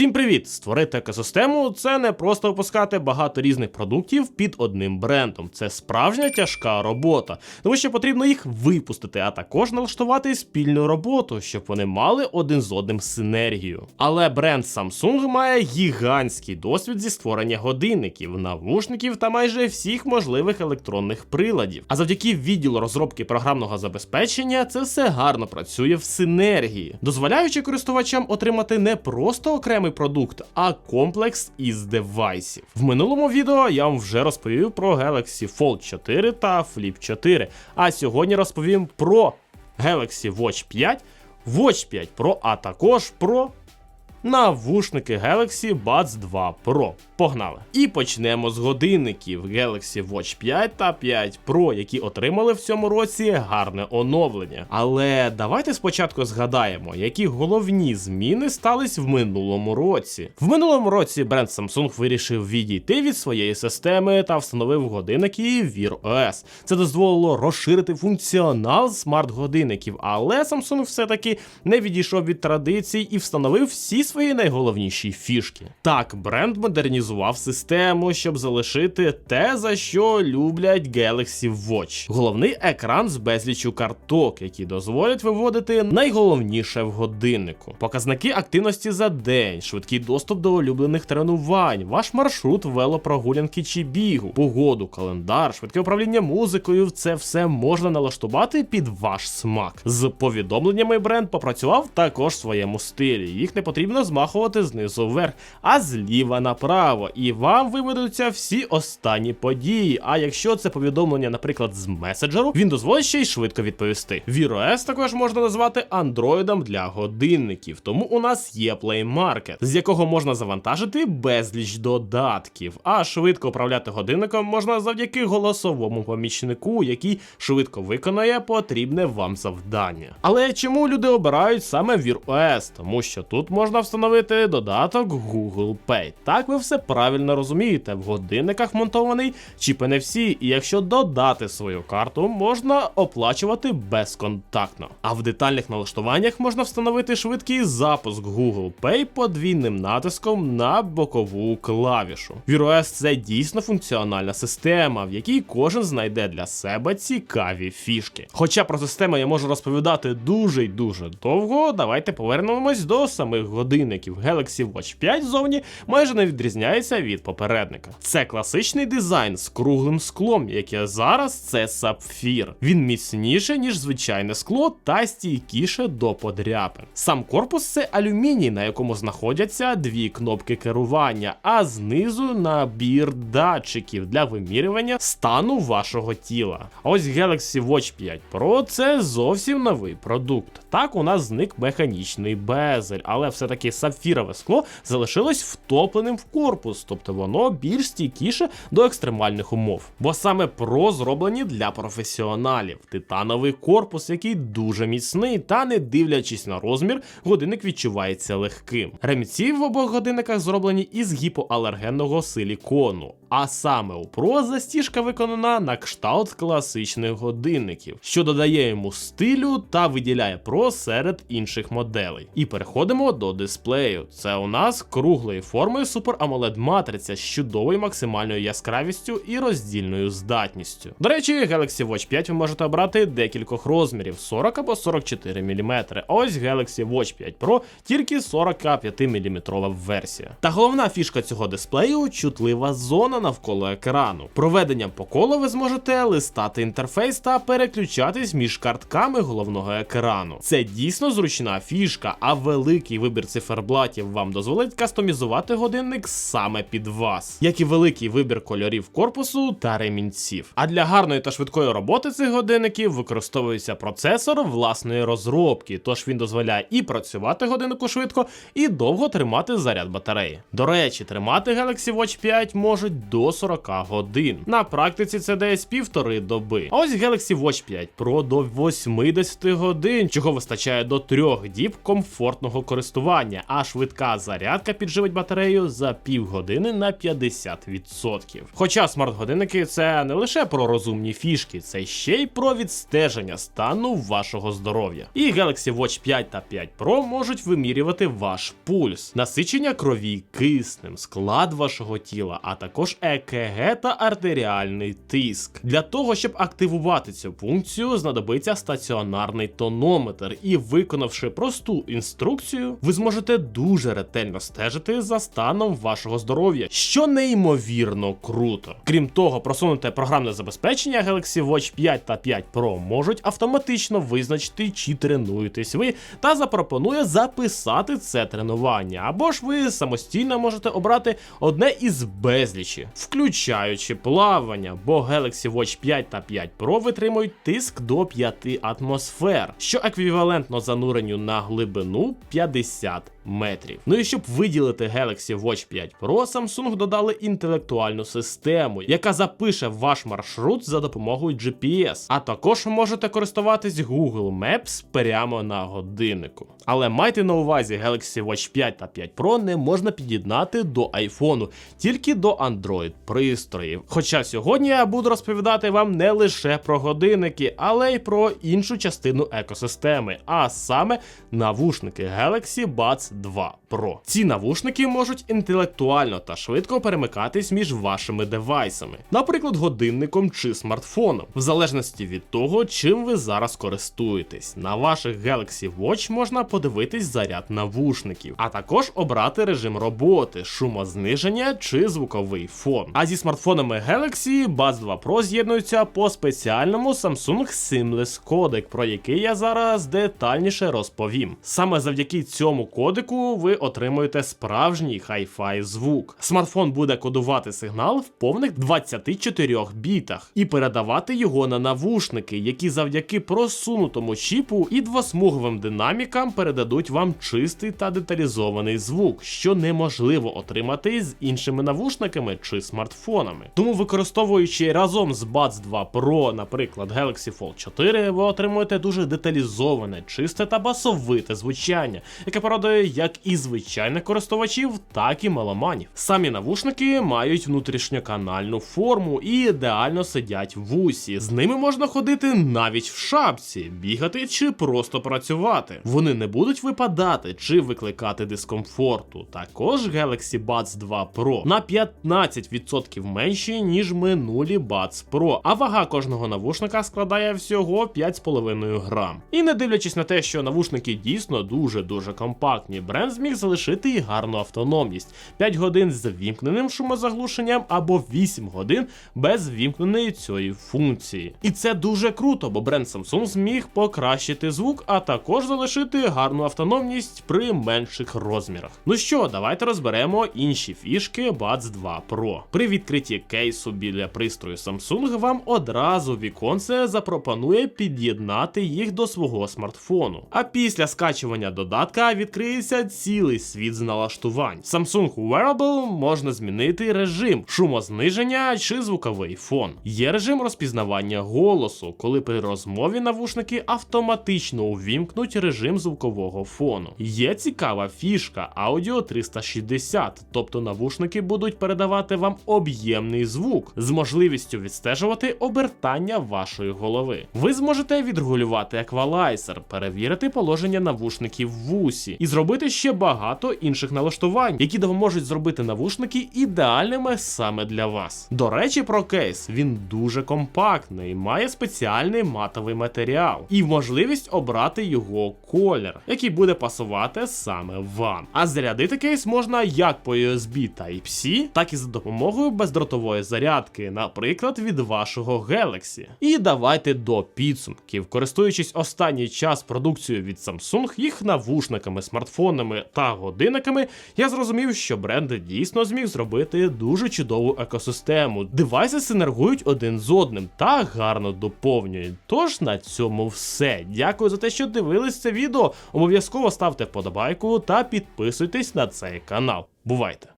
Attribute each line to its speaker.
Speaker 1: Всім привіт! Створити екосистему це не просто випускати багато різних продуктів під одним брендом. Це справжня тяжка робота, тому що потрібно їх випустити, а також налаштувати спільну роботу, щоб вони мали один з одним синергію. Але бренд Samsung має гігантський досвід зі створення годинників, навушників та майже всіх можливих електронних приладів. А завдяки відділу розробки програмного забезпечення це все гарно працює в синергії, дозволяючи користувачам отримати не просто окремий продукт, а комплекс із девайсів. В минулому відео я вам вже розповів про Galaxy Fold 4 та Flip 4. А сьогодні розповім про Galaxy Watch 5, Watch 5 Pro, а також про навушники Galaxy Buds 2 Pro. Погнали! І почнемо з годинників Galaxy Watch 5 та 5 Pro, які отримали в цьому році гарне оновлення. Але давайте спочатку згадаємо, які головні зміни стались в минулому році. В минулому році бренд Samsung вирішив відійти від своєї системи та встановив годинники Wear OS. Це дозволило розширити функціонал смарт-годинників, але Samsung все-таки не відійшов від традицій і встановив всі свої найголовніші фішки. Так, бренд модернізував систему, щоб залишити те, за що люблять Galaxy Watch. Головний екран з безлічю карток, які дозволять виводити найголовніше в годиннику. Показники активності за день, швидкий доступ до улюблених тренувань, ваш маршрут велопрогулянки чи бігу, погоду, календар, швидке управління музикою. Це все можна налаштувати під ваш смак. З повідомленнями бренд попрацював також в своєму стилі. Їх не потрібно змахувати знизу вверх, а зліва направо. І вам виведуться всі останні події. А якщо це повідомлення, наприклад, з меседжеру, він дозволить ще й швидко відповісти. Wear OS також можна назвати андроїдом для годинників, тому у нас є Play Market, з якого можна завантажити безліч додатків. А швидко управляти годинником можна завдяки голосовому помічнику, який швидко виконає потрібне вам завдання. Але чому люди обирають саме Wear OS? Тому що тут можна встановити додаток Google Pay. Так ви все правильно розумієте, в годинниках монтований чіп NFC, і якщо додати свою карту, можна оплачувати безконтактно. А в детальних налаштуваннях можна встановити швидкий запуск Google Pay подвійним натиском на бокову клавішу. Wear OS – це дійсно функціональна система, в якій кожен знайде для себе цікаві фішки. Хоча про систему я можу розповідати дуже й дуже довго, давайте повернемось до самих годинників. Galaxy Watch 5 зовні майже не відрізняється від попередника. Це класичний дизайн з круглим склом, яке зараз це сапфір. Він міцніше, ніж звичайне скло, та стійкіше до подряпин. Сам корпус це алюміній, на якому знаходяться дві кнопки керування, а знизу набір датчиків для вимірювання стану вашого тіла. А ось Galaxy Watch 5 Pro це зовсім новий продукт. Так, у нас зник механічний безель, але все-таки сапфірове скло залишилось втопленим в корпус, тобто воно більш стійкіше до екстремальних умов. Бо саме про зроблені для професіоналів. Титановий корпус, який дуже міцний, та не дивлячись на розмір, годинник відчувається легким. Ремці в обох годинниках зроблені із гіпоалергенного силікону. А саме у Pro застіжка виконана на кшталт класичних годинників, що додає йому стилю та виділяє Pro серед інших моделей. І переходимо до дисплею. Це у нас круглої форми Super AMOLED матриця з чудовою максимальною яскравістю і роздільною здатністю. До речі, Galaxy Watch 5 ви можете обрати декількох розмірів 40 або 44 мм. Ось Galaxy Watch 5 Pro тільки 45 мм версія. Та головна фішка цього дисплею чутлива зона навколо екрану. Проведенням по колу ви зможете листати інтерфейс та переключатись між картками головного екрану. Це дійсно зручна фішка, а великий вибір циферблатів вам дозволить кастомізувати годинник саме під вас, як і великий вибір кольорів корпусу та ремінців. А для гарної та швидкої роботи цих годинників використовується процесор власної розробки, тож він дозволяє і працювати годиннику швидко, і довго тримати заряд батареї. До речі, тримати Galaxy Watch 5 можуть до 40 годин. На практиці це десь півтори доби. А ось Galaxy Watch 5 Pro до 80 годин, чого вистачає до трьох діб комфортного користування, а швидка зарядка підживить батарею за півгодини на 50%. Хоча смарт-годинники це не лише про розумні фішки, це ще й про відстеження стану вашого здоров'я. І Galaxy Watch 5 та 5 Pro можуть вимірювати ваш пульс, насичення крові киснем, склад вашого тіла, а також ЕКГ та артеріальний тиск. Для того, щоб активувати цю функцію, знадобиться стаціонарний тонометр, і виконавши просту інструкцію, ви зможете дуже ретельно стежити за станом вашого здоров'я, що неймовірно круто. Крім того, просунуте програмне забезпечення Galaxy Watch 5 та 5 Pro можуть автоматично визначити, чи тренуєтесь ви, та запропонує записати це тренування. Або ж ви самостійно можете обрати одне із безлічі, включаючи плавання, бо Galaxy Watch 5 та 5 Pro витримують тиск до 5 атмосфер, що еквівалентно зануренню на глибину 50 метрів. Ну і щоб виділити Galaxy Watch 5 Pro, Samsung додали інтелектуальну систему, яка запише ваш маршрут за допомогою GPS, а також можете користуватись Google Maps прямо на годиннику. Але майте на увазі, Galaxy Watch 5 та 5 Pro не можна під'єднати до iPhone, тільки до Android пристроїв. Хоча сьогодні я буду розповідати вам не лише про годинники, але й про іншу частину екосистеми, а саме навушники Galaxy Buds 2 Pro. Ці навушники можуть інтелектуально та швидко перемикатись між вашими девайсами, наприклад, годинником чи смартфоном, в залежності від того, чим ви зараз користуєтесь. На ваших Galaxy Watch можна подивитись заряд навушників, а також обрати режим роботи, шумозниження чи звуковий фон. А зі смартфонами Galaxy Buds 2 Pro з'єднуються по спеціальному Samsung Seamless кодек, про який я зараз детальніше розповім. Саме завдяки цьому кодеку ви отримуєте справжній хай-фай звук. Смартфон буде кодувати сигнал в повних 24 бітах і передавати його на навушники, які завдяки просунутому чіпу і двосмуговим динамікам передадуть вам чистий та деталізований звук, що неможливо отримати з іншими навушниками чи смартфонами. Тому використовуючи разом з Buds 2 Pro, наприклад, Galaxy Fold 4, ви отримуєте дуже деталізоване, чисте та басовите звучання, яке порадує як і звичайних користувачів, так і маломанів. Самі навушники мають внутрішньоканальну форму і ідеально сидять в усі. З ними можна ходити навіть в шапці, бігати чи просто працювати. Вони не будуть випадати чи викликати дискомфорту. Також Galaxy Buds 2 Pro на 15% менші, ніж минулі Buds Pro, а вага кожного навушника складає всього 5,5 грам. І не дивлячись на те, що навушники дійсно дуже-дуже компактні, бренд зміг залишити і гарну автономність: 5 годин з вімкненим шумозаглушенням або 8 годин без вімкненої цієї функції. І це дуже круто, бо бренд Samsung зміг покращити звук, а також залишити гарну автономність при менших розмірах. Ну що, давайте розберемо інші фішки Buds 2 Pro. При відкритті кейсу біля пристрою Samsung вам одразу віконце запропонує під'єднати їх до свого смартфону. А після скачування додатка відкриється цілий світ з налаштувань. Samsung Wearable можна змінити режим шумозниження чи звуковий фон. Є режим розпізнавання голосу, коли при розмові навушники автоматично увімкнуть режим звукового фону. Є цікава фішка Audio 360, тобто навушники будуть передавати вам об'ємний звук з можливістю відстежувати обертання вашої голови. Ви зможете відрегулювати еквалайзер, перевірити положення навушників в вусі і зробити ще багато інших налаштувань, які допоможуть зробити навушники ідеальними саме для вас. До речі, про кейс він дуже компактний, має спеціальний матовий матеріал і можливість обрати його колір, який буде пасувати саме вам. А зарядити кейс можна як по USB Type-C, так і за допомогою бездротової зарядки, наприклад, від вашого Galaxy. І давайте до підсумків. Користуючись останній час продукцією від Samsung, їх навушниками, смартфонами та годинниками, я зрозумів, що бренд дійсно зміг зробити дуже чудову екосистему. Девайси синергують один з одним та гарно доповнюють. Тож на цьому все. Дякую за те, що дивились це відео. Обов'язково ставте вподобайку та підписуйтесь на цей канал. Бувайте!